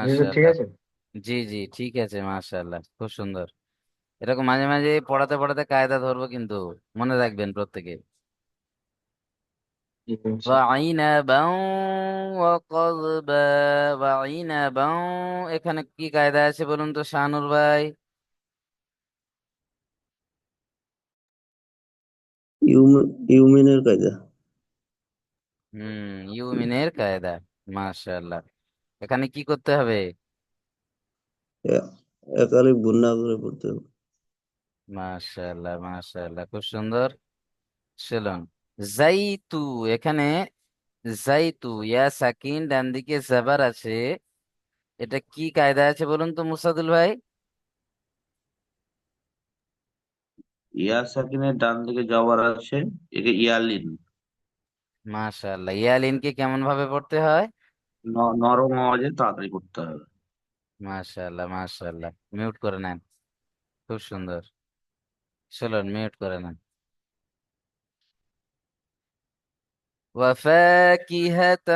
বুঝতে ঠিক মাশাআল্লাহ আছে জি জি ঠিক আছে মাশাআল্লাহ খুব সুন্দর এরকম মাঝে মাঝে পড়াতে পড়াতে কায়দা ধরবো কিন্তু মনে রাখবেন প্রত্যেকে জি ইনশাল্লাহ। وعنبا وقضبا وعنبا এখানে কি কায়দা আছে বলুন তো শানুর ভাই ইউম- ইউমিনের কায়দা হুম ইউমিনের কায়দা মাশাআল্লাহ এখানে কি করতে হবে? এ- একালে গুণা করে পড়তে হবে। মাশাআল্লাহ মাশাআল্লাহ খুব সুন্দর। চলুন জাইতু এখানে জাইতু ইয়া সাকিন ডান দিকে জাবার আছে। এটা কি কায়দা আছে বলুন তো মুসাদুল ভাই? ইয়া সাকিনের ডান দিকে যাওয়ার আছে একে ইয়ালিন। মাশাআল্লাহ ইয়ালিনকে কেমন ভাবে পড়তে হয়? নরম আওয়াজে তাড়াতাড়ি করতে হবে মাশাআল্লাহ মাশাআল্লাহ মিউট করে নেন খুব সুন্দর চলুন মিউট করে নেন وفاكهة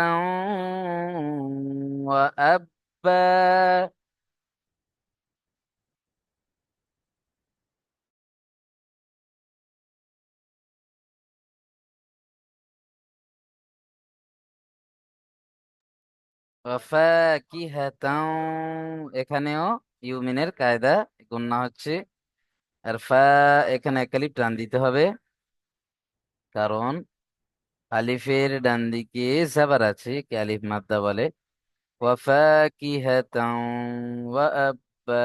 وأبا ওয়াফাকিহাতাও এখানেও ইউমিনের কায়দা গুণনা হচ্ছে। আর ফা এখানে একালিফ টান দিতে হবে। কারণ আলিফের ডান দিকে সাবার আছে, কে আলিফ মাদ্দা বলে। ওয়াফাকিহাতাও ওয়া আব্বা।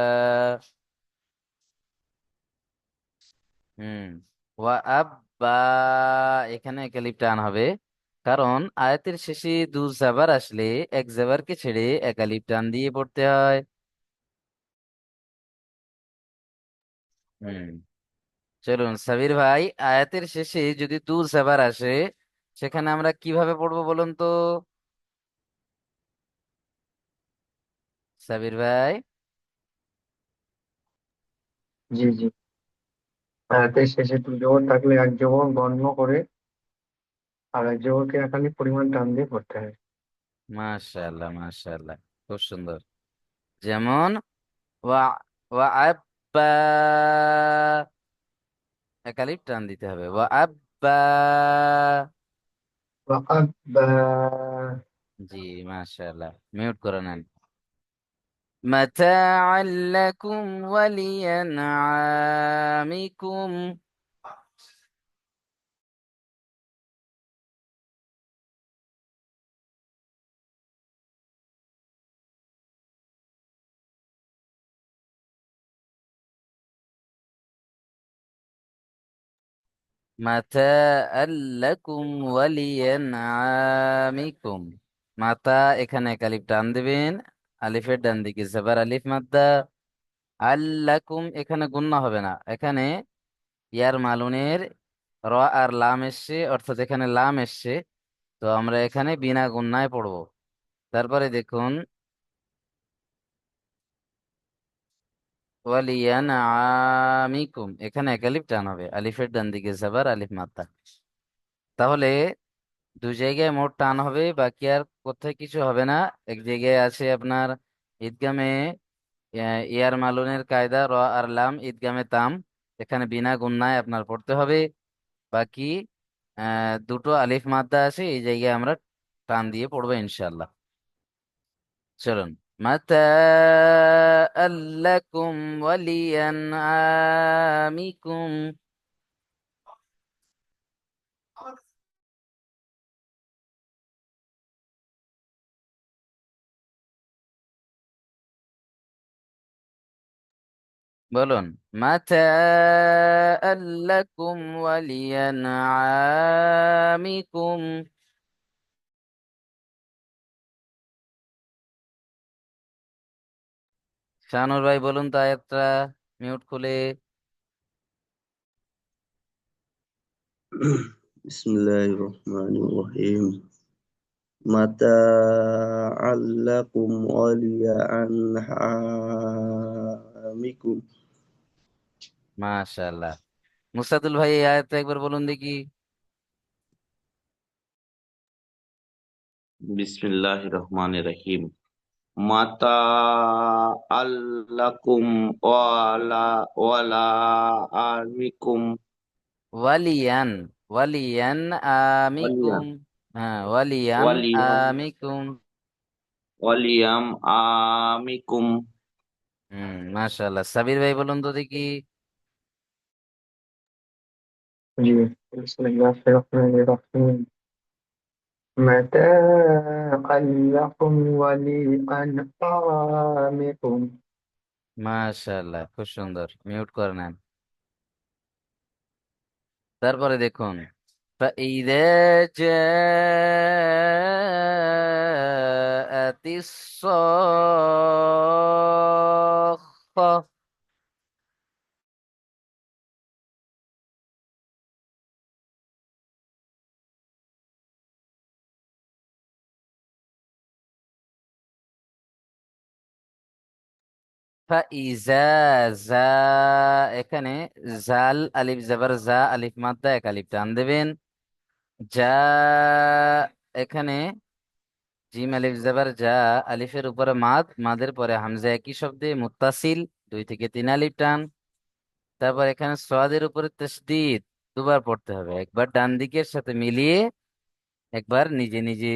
হুম, ওয়া আব্বা। এখানে একালিফ টান হবে। কারণ আয়াতের শেষে দু জাবার আসলে এক জাবারকে ছেড়ে একালিপ টান দিয়ে পড়তে হয়। হুম। চলুন সাবির ভাই আয়াতের শেষে যদি দু জাবার আসে সেখানে আমরা কীভাবে পড়ব বলুন তো? সাবির ভাই? জি জি। আয়াতের শেষে দুই জবর থাকলে এক জবর গণ্য করে আর এক জবরকে একালি পরিমাণ টান দিয়ে পড়তে হয় মাশাআল্লাহ মাশাআল্লাহ খুব সুন্দর যেমন ওয়া ওয়াআব্বা একালিপ টান দিতে হবে ওয়াআব্বা وأبا জি মাশাআল্লাহ মিউট করে নেন متاعا لكم ولأنعامكم মাতাআল লাকুম ওয়া লিআনআমিকুম মাতা এখানে এক আলিফ টান দিবেন, আলিফের ডান দিকে জবর আলিফ মাদ্দা। আল্লাকুম এখানে গুন্না হবে না, এখানে ইয়ার মালুনের র আর লাম এসছে, অর্থাৎ এখানে লাম এসছে। তো আমরা এখানে বিনা গুন্নায় পড়ব। তারপরে দেখুন ওয়ালিয়ানআমিকুম এখানে এক আলিফ টান হবে। আলিফের ডান দিকে আলিফ মাদ্দা তাহলে দু জায়গায় মোট টান হবে, বাকি আর কোথায় কিছু হবে না। এক জায়গায় আছে আপনার ঈদগামে ইয়ার মালুনের কায়দা, র আর লাম, ঈদগামে তাম। এখানে বিনা গুণনায় আপনার পড়তে হবে। বাকি দুটো আলিফ মাদ্দা আছে, এই জায়গায় আমরা টান দিয়ে পড়ব ইনশাল্লাহ চলুন। মাতাআ লাকুম ওয়ালিয়ানআমিকুম বলুন মাতাআ লাকুম ওয়ালিয়ানআমিকুম শানুর ভাই বলুন তো আয়াতটা মিউট খুলে। বিসমিল্লাহির রহমানির রহিম। মাতাআল লাকুম ওয়া লিআনআমিকুম মাশাআল্লাহ। মুস্তাদুল ভাই এই আয়াতটা একবার বলুন দেখি। বিসমিল্লাহির রহমানির রহিম। মাতা আল্লাকুম ওয়ালা ওয়ালা আমিকুম। ওয়ালিয়ান ওয়ালিয়ান আমিকুম। হ্যাঁ ওয়ালিয়াম ওয়ালিয়াম। আমিকুম। ওয়ালিয়াম আমিকুম। হুম মাশাআল্লাহ। সাবির ভাই বলুন তো দেখি। জি বিসমিল্লাহির রহমানির রহিম। متاعا لكم ولأنعامكم মাশাআল্লাহ খুব সুন্দর মিউট করে নেন তারপরে দেখুন فإذا جاءت الصاخة ফাইজা জা এখানে জাল আলিফ, জাবার জা আলিফ, মাদ্দা, এক আলিফ টান দেবেন। যা এখানে জিম, আলিফ, জাবার যা আলিফের উপরে মাদ, মাদের পরে হামজা একই শব্দে মুত্তাসিল, দুই থেকে তিন আলিফ টান। তারপর এখানে সোয়াদের উপরে তাসদিদ দুবার পড়তে হবে। একবার ডান দিকের সাথে মিলিয়ে একবার নিজে নিজে।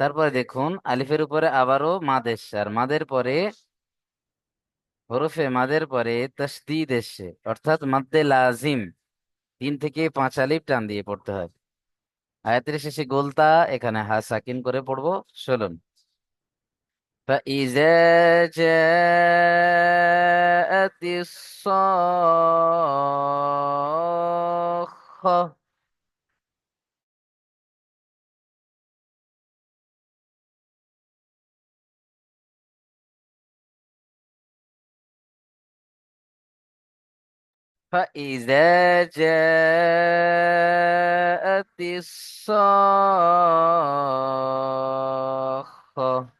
তারপরে দেখুন, আলিফের উপরে আবারও মাদ এসছে, আর মাদের পরে হরফে মাদের পরে তাসদিদ এসছে অর্থাৎ মাদ্দে লাজিম তিন থেকে পাঁচ আলিফ টান দিয়ে পড়তে হয় আয়াতের শেষে গোলতা এখানে হা সাকিন করে পড়বো চলুন فإذا جاءت الصاخة فإذا جاءت الصاخة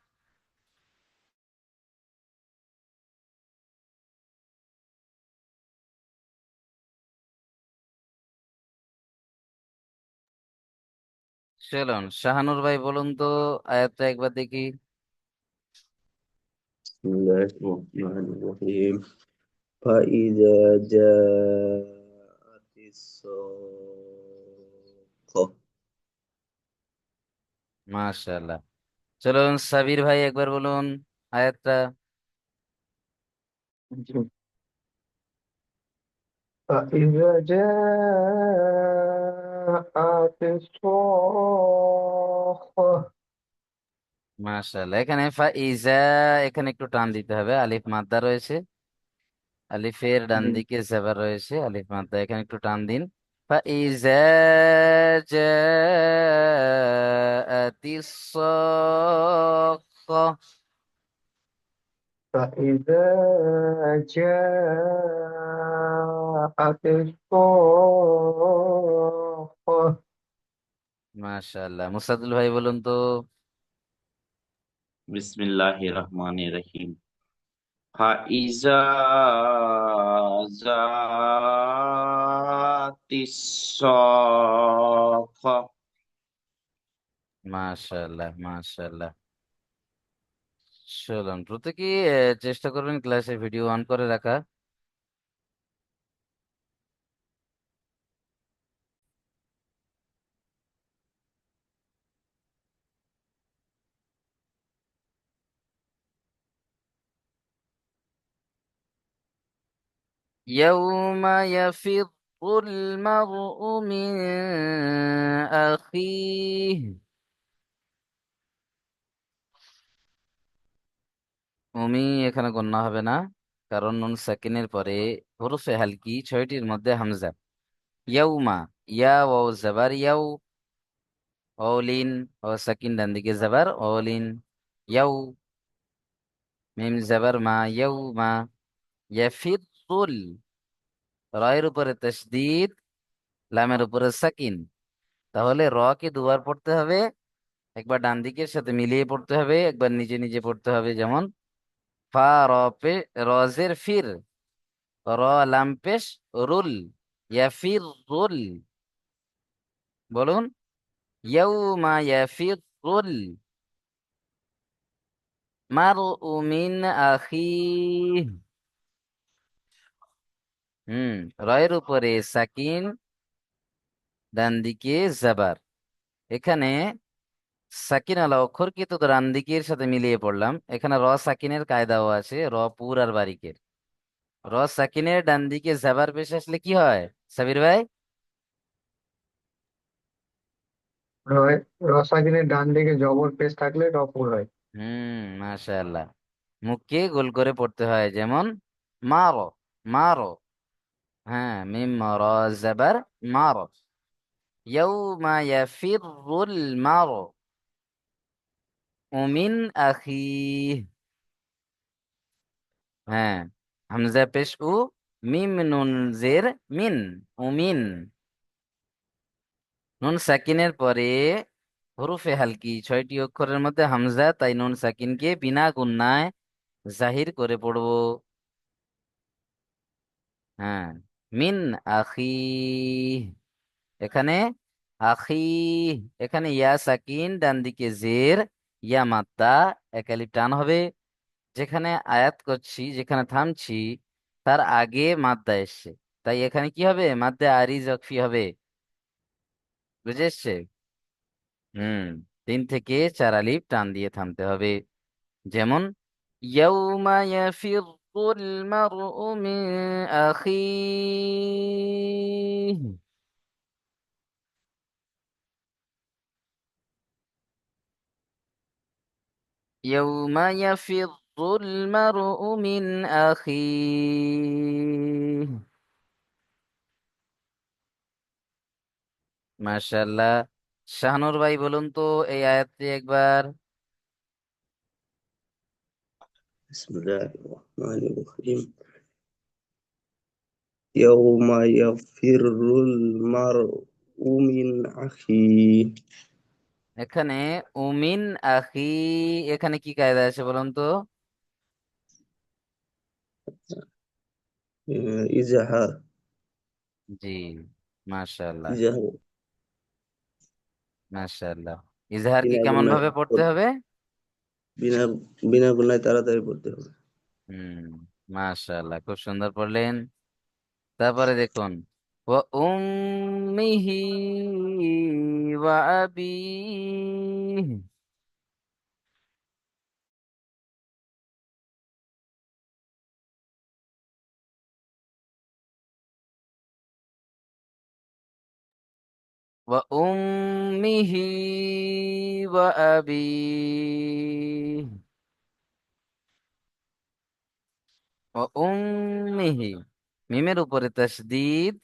চলুন শাহানুর ভাই বলুন তো আয়াতটা একবার দেখি بسم الله الرحمن الرحيم فإذا جاءت الصاخة মাশাআল্লাহ চলুন সাবির ভাই একবার বলুন আয়াতটা জি فإذا جاءت الصاخة মাশাআল্লাহ এখানে ফাইজা এখানে একটু টান দিতে হবে আলিফ মাদ্দা রয়েছে আলিফের ডান জি দিকে জেবার রয়েছে আলিফ মাদ্দা এখানে একটু টান দিন ফাইজা জাআতিস সাক্কা فإذا جاءت الصاخة মাশাআল্লাহ মুসাদুল ভাই বলুন তো বিসমিল্লাহির রহমানির রহিম মাশাআল্লাহ মাশাআল্লাহ। চলুন প্রত্যেকে চেষ্টা করবেন ক্লাসে ভিডিও অন করে রাখা। يوم يفر المرء من أخيه উমি এখানে গণ্য হবে না কারণ নুন সাকিনের পরে হরফে হালকি ছয়টির মধ্যে হামজা ইয়াউমা ইয়া ও জাবার ইয়াউ অলিন ও সাকিন ডান দিকে জাবার অলিন ইয়াউ মিম জাবার মা ইয়াউ মা ইয়াফিরুল রয়ের উপরে তাসদিদ লামের উপরে সাকিন তাহলে র কে দুবার পড়তে হবে, একবার ডান দিকের সাথে মিলিয়ে পড়তে হবে, একবার নিজে নিজে পড়তে হবে, যেমন ফা, র, পে, রজের ফির। র, লাম, পেশ, রুল ইয়াফির রুল বলুন, ইয়াউমা ইয়াফির রুল মারউ মিন আখিহ। হুম। রয়ের উপরে সাকিন ডান দিকে জাবার। এখানে সাকিন আলা অক্ষর কিন্তু ডান দিকের সাথে মিলিয়ে পড়লাম। এখানে র সাকিনের কায়দাও আছে র পুর আর বারিকের। র সাকিনের ডান দিকে জাবার পেশ আসলে কি হয়? সাবির ভাই? রয় রসাকিনের ডান দিকে জবর পেশ থাকলে রপুর হয়। হুম মাশাআল্লাহ। মুখকে গোল করে পড়তে হয় যেমন মারো মারো। হ্যাঁ মিম র জাবার মারো ইয়াউমা ইয়াফিরুল মারো মিন আখিহ হ্যাঁ হামজা পেশ উ মিম নুন জের মিন উমিন নুন সাকিনের পরে হরুফে হালকি ছয়টি অক্ষরের মধ্যে হামজা তাই নুন সাকিনকে বিনা গুন্নায় জাহির করে পড়ব হ্যাঁ মিন আখি। এখানে আখি, এখানে ইয়া সাকিন, ডান দিকে জের, ইয়া মাত্তা, একালিপ টান হবে। যেখানে আয়াত করছি, যেখানে থামছি, তার আগে মাদ্দা এসছে। তাই এখানে কি হবে? মাদ্দা আরি জকফি হবে। বুঝে এসছে? হুম, তিন থেকে চার আলিফ টান দিয়ে থামতে হবে। যেমন, ইয়াউমা ইয়াফিরুল মারউ মিন আখিহ ইয়াউমা ইয়াফিরুল মারউ মিন আখিহ মাশাআল্লাহ শাহনুর ভাই বলুন তো এই আয়াতটি একবার بسم الله الرحمن الرحيم يوم يفر المرء من أخيه এখানে উমিন আখি এখানে কি কায়দা আছে বলুন তো آه، إزهار জি মাশাআল্লাহ إزهار মাশাআল্লাহ ইজহার কি বিনা কেমন গুনায় ভাবে পড়তে হবে বিনা বিনা গুনায় তাড়াতাড়ি পড়তে হবে। হুম, মাশাআল্লাহ, খুব সুন্দর পড়লেন। তারপরে দেখুন, ওয়া উম্মিহি ওয়া আবিহি। আবিহি ও উম্মিহি মিমের উপরে তাসদিদ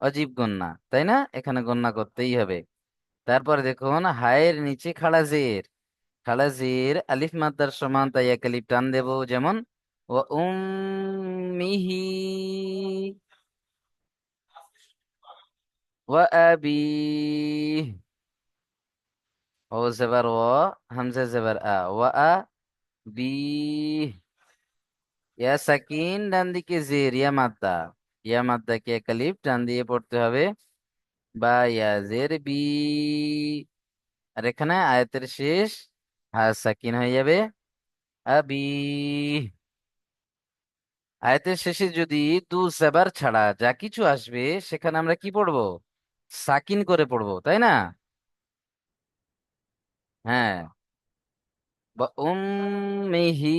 অজীব গন্না তাই না? এখানে গন্না করতেই হবে। তারপরে দেখুন, হায়ের নিচে খাড়া জের। আলিফ মাদ্দার সমান, তাই এক আলিফ টান দেব, যেমন ও উম্মিহি জবর ও হামজা জবর আ ওয়া আ বি ইয়া সাকিন ডান দিকে জের ইয়া মাদ্দা ইয়া মাদ্দাকে এক আলিফ টান দিয়ে পড়তে হবে. বা ইয়া জের বি আর এখানে আয়াতের শেষ। হা সাকিন হয়ে যাবে। আবি। আয়াতের শেষে যদি দু জাবার ছাড়া যা কিছু আসবে, সেখানে আমরা কি পড়ব? সাকিন করে পড়ব, তাই না? হ্যাঁ। বা উম্মিহি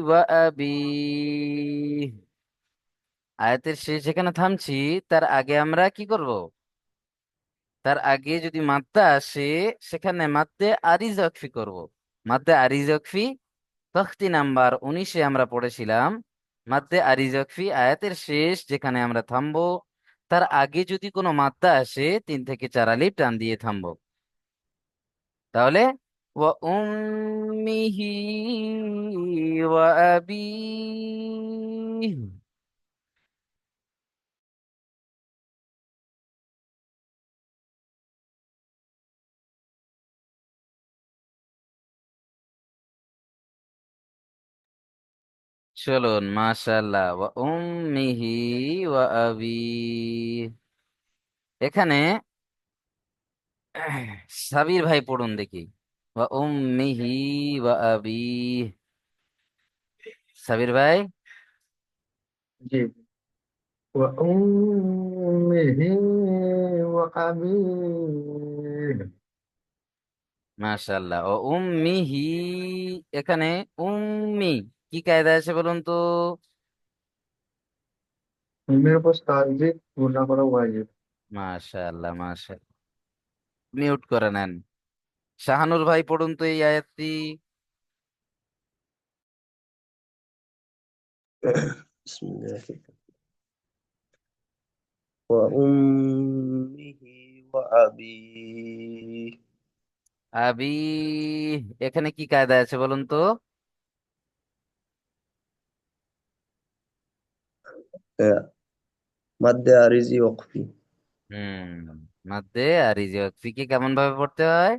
ওয়া আবিহি আয়াতের শেষ যেখানে থামছি, তার আগে আমরা কি করব? তার আগে যদি মাদ্দা আসে, সেখানে মাদ্দে আরিজকফি করব। মাদ্দে আরিজকফি তখতি নাম্বার উনিশে আমরা পড়েছিলাম। মাদ্দে আরিজকফি আয়াতের শেষ যেখানে আমরা থামবো তার আগে যদি কোনো মাত্রা আসে, তিন থেকে চার আলিফ, টান দিয়ে থামবো। তাহলে, ওয়া উম্মিহি ওয়া আবিহি। চলুন মাশাল্লাহ ওয়া উম্মিহি ওয়া আবি। এখানে সাবির ভাই পড়ুন দেখি। ওয়া উম্মিহি ওয়া আবি। সাবির ভাই? জি। ওয়া উম্মিহি ওয়া আবি। মাশাল্লাহ ও উম্মিহি এখানে উম্মি। কি কায়দা আছে বলুন তো মিমের উপর তাসদিদ গুণা করা ওয়াজিব মাশাআল্লাহ মাশাআল্লাহ মিউট করে নেন শাহানুর ভাই পড়ুন তো এই আয়াতটি بسم الله وأمه وأبيه আবি এখানে কি কায়দা আছে বলুন তো মাদ্দে আরিজি ওয়াকফি হুম মাদ্দে আরিজি ওয়াকফি কে কেমন ভাবে পড়তে হয়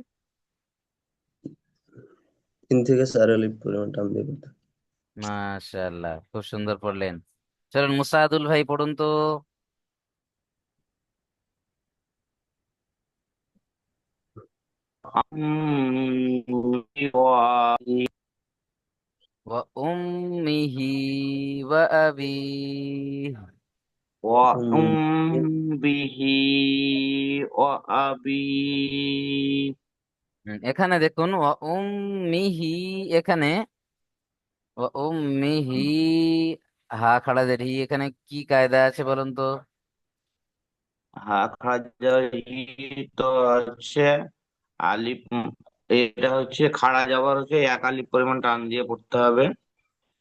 তিন থেকে চার আলিফ পরিমাণ টান দিয়ে পড়তে মাশাআল্লাহ খুব সুন্দর পড়লেন চলুন মুসাদুল ভাই পড়ুন তো আমি উম্মিহি ওয়া আবিহি وأمه وأبيه হুম, এখানে দেখুন ওয়া উম্মিহি এখানে ওয়া উম্মিহি হা খাড়া দের হি এখানে কি কায়দা আছে বলুন তো হাখাজারি তো হচ্ছে আলিফ উম, এটা হচ্ছে খাড়া যাবার হচ্ছে এক আলিফ পরিমাণ টান দিয়ে পড়তে হবে।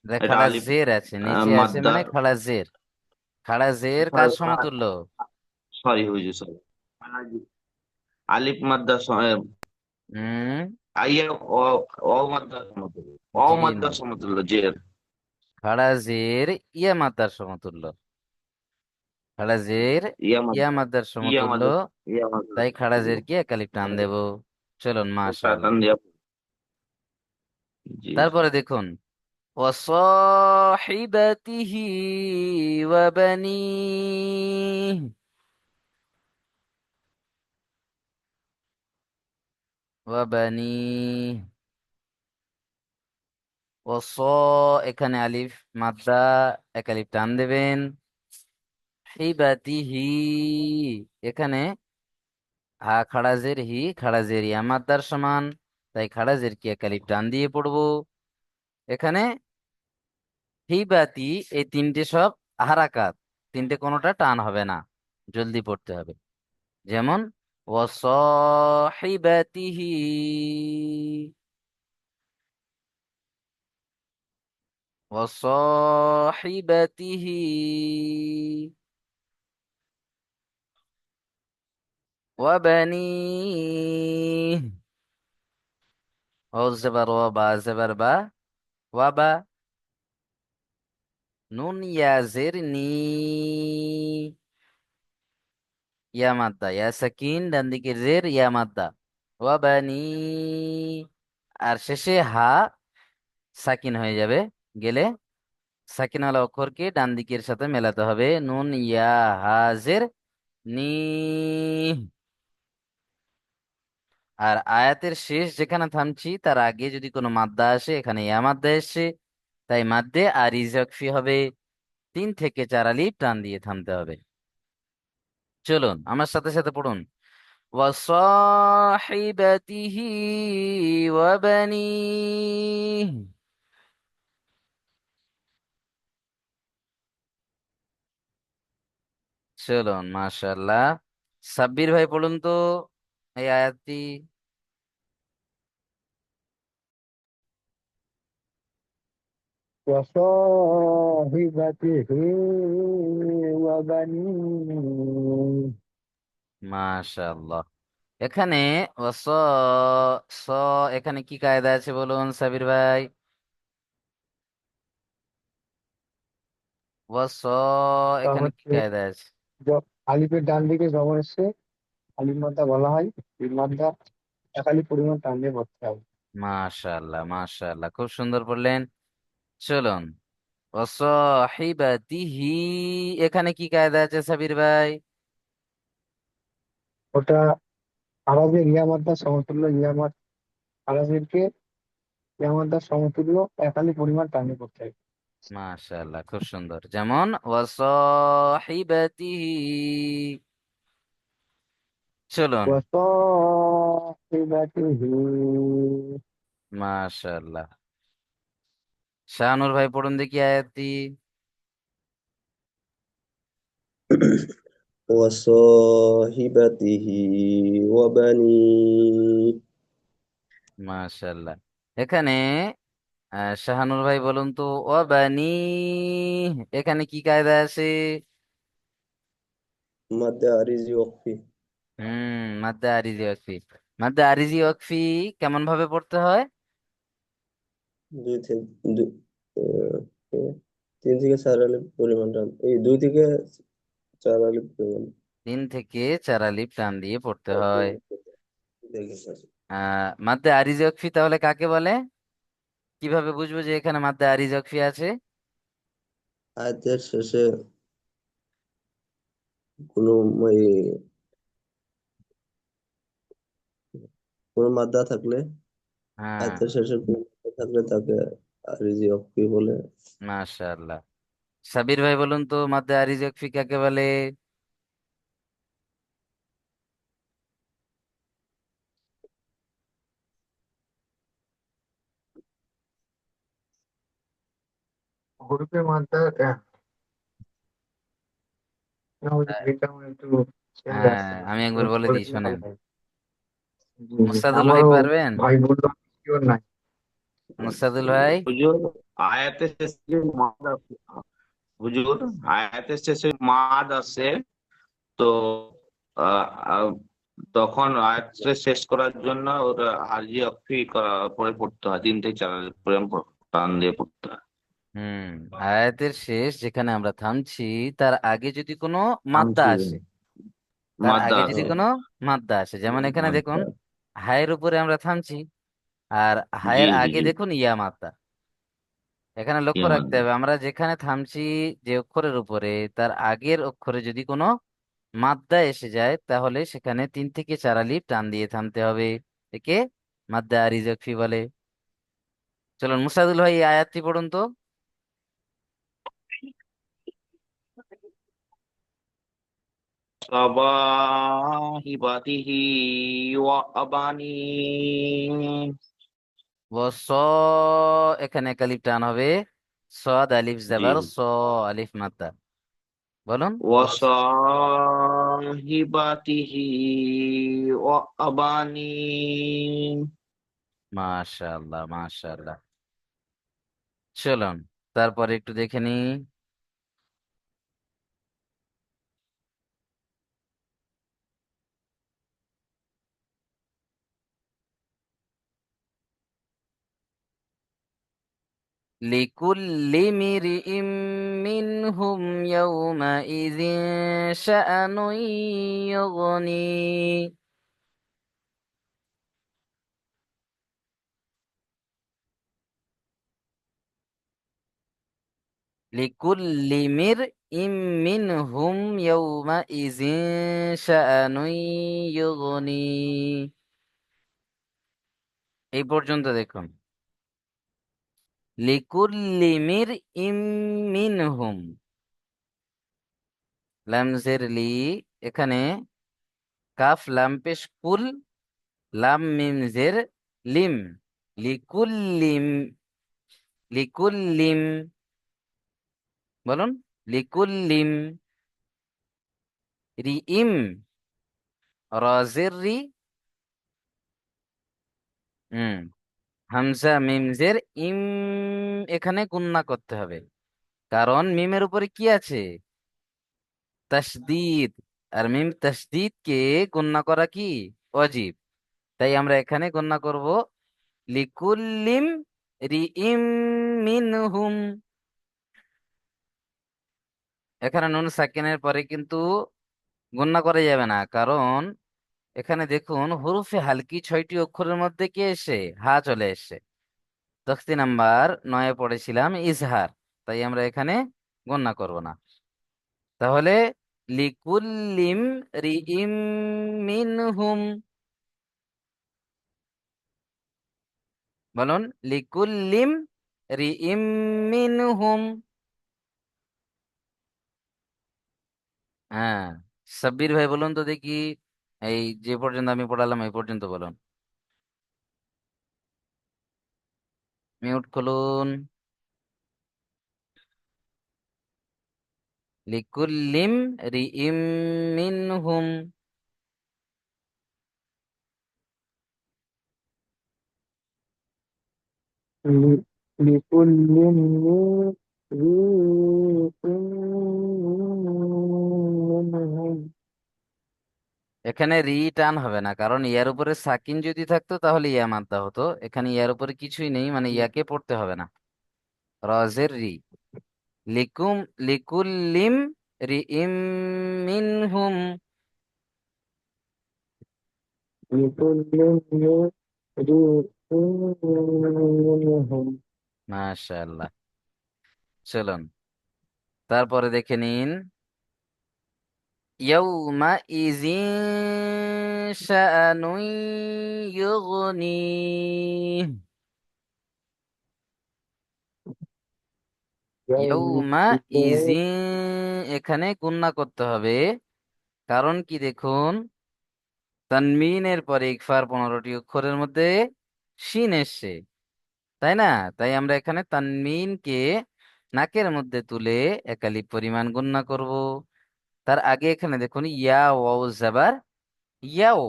এটা খাড়া আলিফ জের আছে নিচে আছে মাদ্দা মানে খাড়া জের। খাড়া জের কার সমতুল্য? সরি হুজুর সরি। আলিফ মাদ্দা হুম। আইয়া অ অ মাদ্দা সমতুল্য। অ জি মাদ্দা সমতুল্য জের। খাড়া জের ইয়া মাদ্দার সমতুল্য। খাড়া জের ইয়া মাদ্দা মাদ্দার সমতুল্য। তাই খাড়া জের কি একালিপ টান দেব। চলুন মাশাআল্লাহ টান দিয়া জি তারপরে দেখুন وصاحبته وبنيه وبنيه وص এখানে আলিফ মাদ্দা এক আলিফ টান দেবেন হিবাতিহি এখানে হা খাড়াজের হি খাড়াজের ইয়া মাদ্দার সমান। তাই খাড়াজের কি এক আলিফ টান দিয়ে পড়ব। এখানে হিবাতি এই তিনটে সব হারাকাত। তিনটে কোনোটা টান হবে না। জলদি পড়তে হবে। যেমন ওয়াসাহিবাতিহি ওয়াসাহিবাতিহি وبنيه واو زبر وبا زبر با وبا নুন ইয়া জের নি ইয়া মাদ্দা ইয়া সাকিন ডান দিকে জের ইয়া মাদ্দা ওয়াবানি আর শেষে হা সাকিন হয়ে যাবে গেলে সাকিন ওয়ালা অক্ষরকে ডান দিকের সাথে মেলাতে হবে নুন ইয়া হাজের নি আর আয়াতের শেষ যেখানে থামছি তার আগে যদি কোনো মাদ্দা আসে এখানে ইয়া মাদ্দা এসছে তাই মাদ্দে আর ইজকফি হবে তিন থেকে চার আলিফ টান দিয়ে থামতে হবে চলুন আমার সাথে সাথে পড়ুন وصاحبته وبنيه চলুন মাশাআল্লাহ সাব্বির ভাই পড়ুন তো এই আয়াতটি وصاحبته وبنيه মাশাআল্লাহ এখানে ওয়াস স এখানে কি কায়দা আছে বলুন সাবির ভাই ওয়াস তা এখানে কি হচ্ছে কায়দা আছে জ- আলিফের ডান দিকে জবর এসছে মাদ্দা বলা হয়। এই মাদ্দা এক পরিমাণ টান দিয়ে পড়তে হবে। মাশাআল্লাহ মাশাআল্লাহ খুব সুন্দর বললেন। চলুন। ওয়াসাহিবাতিহি এখানে কি কায়দা আছে সাবির ভাই? ওটা আরবের ইয়া মাদ্দার সমতুল্য ইয়া মাদ আরবেরকে ইয়া মাদ্দার সমতুল্য এক আলিফ পরিমাণ টান পড়তে হবে। মাশাআল্লাহ খুব সুন্দর। যেমন ওয়াসাহিবাতিহি চলুন ওয়াসাহিবাতিহি মাশাআল্লাহ শাহানুর ভাই পড়ুন দেখি আয়াতটি وصاحبته وبنيه মাশাআল্লাহ এখানে আহ, শাহানুর ভাই বলুন তো ওয়াবানি এখানে কি কায়দা আছে مد عريض وقفي হুম মাদ্দা আরিজি ওয়াকফি। মাদ্দা আরিজি ওয়াকফি কেমন ভাবে পড়তে হয়? দুই থেকে দু- আহ, তিন থেকে চার আলিফ পরিমাণ টান। এই দুই থেকে চার আলিফ পরিমাণ। তিন থেকে চার আলিফ টান দিয়ে পড়তে হয় স্যার। আহ মাদ্দা আরিজি ওয়াকফি তাহলে কাকে বলে? কীভাবে বুঝব যে এখানে মাদ্দা আরিজি ওয়াকফি আছে? আয়াতের শেষে কোনো এই, কোনো মাদ্দা থাকলে হ্যাঁ। আয়াতের শেষে কোনো মাদ্দা থাকলে তাকে আরিজি ওয়াকফি বলে। মাশাআল্লাহ। সাবির ভাই বলুন তো মাদ্দা আরিজি ওয়াকফি কাকে বলে? হরফে মাদ্দা না ওই একটু হ্যাঁ। আমি একবার বলে দিই শোনেন। হয় মুস্তাদুল ভাই আমারও পারবেন? ভাই বলল নাই। মুস্তাদুল ভাই? হুজুর আয়াতের শেষে মাদ আছে। হুজুর আয়াতের শেষে মাদ আছে। তো তখন আয়াতটা শেষ করার জন্য ওর হাজি অক্ষি করা পরে পড়তে হয়। তিন থেকে চার আলিফ পরে টান দিয়ে পড়তে হয়। হুম আয়াতের শেষ যেখানে আমরা থামছি তার আগে যদি কোনো মাদ্দা আসে তার মাদ্দা আগে যদি আছে কোনো মাদ্দা আসে যেমন এখানে দেখুন হায়ের উপরে আমরা থামছি। আর হায়ের জি আগে জি। দেখুন ইয়া মাদ্দা এখানে লক্ষ্য ইয়ে রাখতে মাদ্দা হবে আমরা যেখানে থামছি যে অক্ষরের উপরে তার আগের অক্ষরে যদি কোনো মাদ্দা এসে যায় তাহলে সেখানে তিন থেকে চার আলিফ টান দিয়ে থামতে হবে। একে মাদ্দা আরিজাকফি বলে। চলুন মুসাদুল ভাই এই আয়াতটি পড়ুন তো। صباحبته وأبانيه স এখানে এক আলিফ টান হবে সদ আলিফ জি জাবার স আলিফ মাদ্দা বলুন وصاحبته وأبانيه মাশাআল্লাহ মাশাআল্লাহ চলুন তারপরে একটু দেখে নি لكل امرئ منهم يومئذ شأن يغني لكل امرئ منهم يومئذ شأن يغني এই পর্যন্ত দেখুন লিকুল্লি মিরইম মিনহুম। লাম জের লি, এখানে কাফ, লাম পেশ কুল, লাম মিম জের লিম। লিকুল্লিম লিকুল্লিম, বলুন, লিকুল্লিম রিইম রাজের রি হুম হামজা মিম জের ইম এখানে গুণনা করতে হবে। কারণ মিমের উপরে কি আছে? তাসদিদ। আর মিম তাসদিদ কে গুণনা করা কি? অজীব। তাই আমরা এখানে গণনা করব, লিকুল্লিম রিইম মিনহুম। এখানে নুন সাকিনের পরে কিন্তু গণনা করা যাবে না, কারণ এখানে দেখুন, হুরুফে হালকি ছয়টি অক্ষরের মধ্যে কি এসে? হা চলে এসছে। তখতি নাম্বার নয়ে পড়েছিলাম, ইজহার। তাই আমরা এখানে গণনা করব না। তাহলে, লিকুল্লিম রিইম মিনহুম। বলুন, লিকুল্লিম রিইম মিনহুম। হ্যাঁ সাব্বির ভাই বলুন তো দেখি। এই যে পর্যন্ত আমি পড়ালাম, এই পর্যন্ত বলুন। মিউট খুলুন। লিকুল্লিম রিইম মিনহুম। লি- লিকুল রিইম এখানে রি টান হবে না। কারণ ইয়ার উপরে সাকিন যদি থাকতো তাহলে ইয়া মাদ্দা হতো। এখানে ইয়ার উপরে কিছুই নেই মানে ইয়াকে পড়তে হবে না। রজের রি। লিকুম লিকুল্লিম লিকুল রিইম মিনহুম। মাশাআল্লাহ। চলুন। তারপরে দেখে নিন। শাআনুন ইউগনিহ ইয়াউমা ইজিন এখানে গুণনা করতে হবে। কারণ কি দেখুন? তানমিনের পরে ইকফার পনেরোটি অক্ষরের মধ্যে শিন এসছে তাই না? তাই আমরা এখানে তানমিনকে নাকের মধ্যে তুলে একালি পরিমাণ গণনা করব। তার আগে এখানে দেখুন, ইয়া, ওয়াও, জাবার, ইয়াও।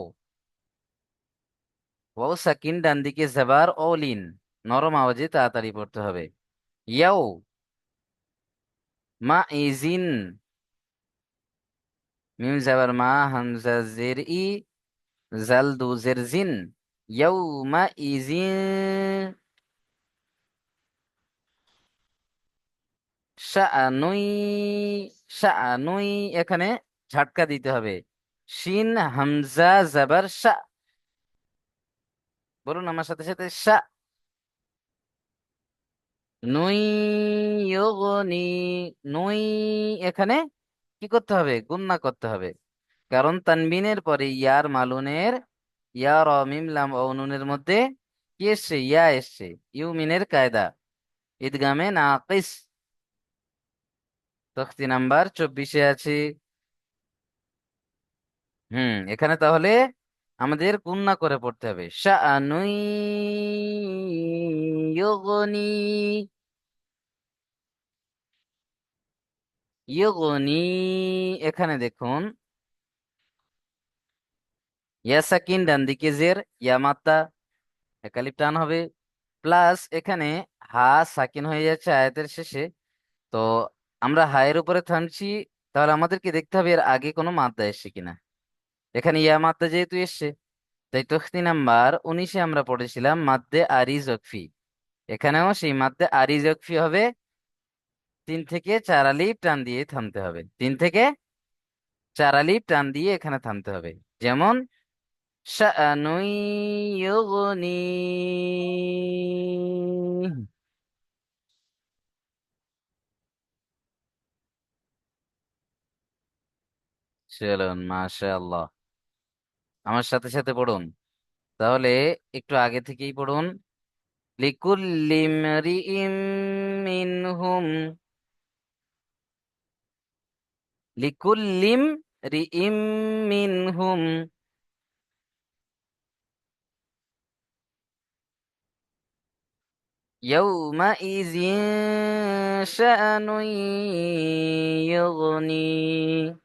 ওয়াও, সাকিন ডান দিকে জাবার, অলিন। নরম আওয়াজে তাড়াতাড়ি পড়তে হবে। ইয়াও। মা ইজিন। মিম জাবার, মা হামজা জের ই, জাল দু জের জিন। ইয়াও, মা ইজিন। শাআনুই শাআনুই এখানে ঝাটকা দিতে হবে। শিন, হামজা, জাবার, শা। বলুন আমার সাথে সাথে, শা। নুই, ইয়গনি, নুই এখানে কি করতে হবে? গুণনা করতে হবে। কারণ তানবিনের পরে ইয়ার মালুনের, ইয়া র মিম লাম ও মধ্যে কি এসছে? ইয়া এসছে। ইউমিনের কায়দা। ঈদগামে নাকিস। তখতি নাম্বার, চব্বিশে আছে। হুম, এখানে তাহলে আমাদের গুণনা করে পড়তে হবে। এখানে দেখুন। ইয়া সাকিন ডান দিকে জের ইয়া মাত্তা একালিপ টান হবে। প্লাস এখানে হা সাকিন হয়ে যাচ্ছে আয়াতের শেষে। তো আমরা হায়ের উপরে থামছি, তাহলে আমাদেরকে দেখতে হবে এর আগে কোনো মাদ্দা এসছে কিনা। এখানে ইয়া মাত্রা যেহেতু এসছে, তাই তখতি নাম্বার উনিশে আমরা পড়েছিলাম মাদ্দে আরি জকফি এখানেও সেই মাদ্দে আরি জকফি হবে, তিন থেকে চার আলিফ টান দিয়ে থামতে হবে। তিন থেকে চার আলিফ টান দিয়ে এখানে থামতে হবে। যেমন শাআনুই চলুন মাশাআল্লাহ আমার সাথে সাথে পড়ুন তাহলে একটু আগে থেকেই পড়ুন লিকুল্লি ইমরিইম মিনহুম লিকুল্লিম রিইম মিনহুম يومئذ شأن يغني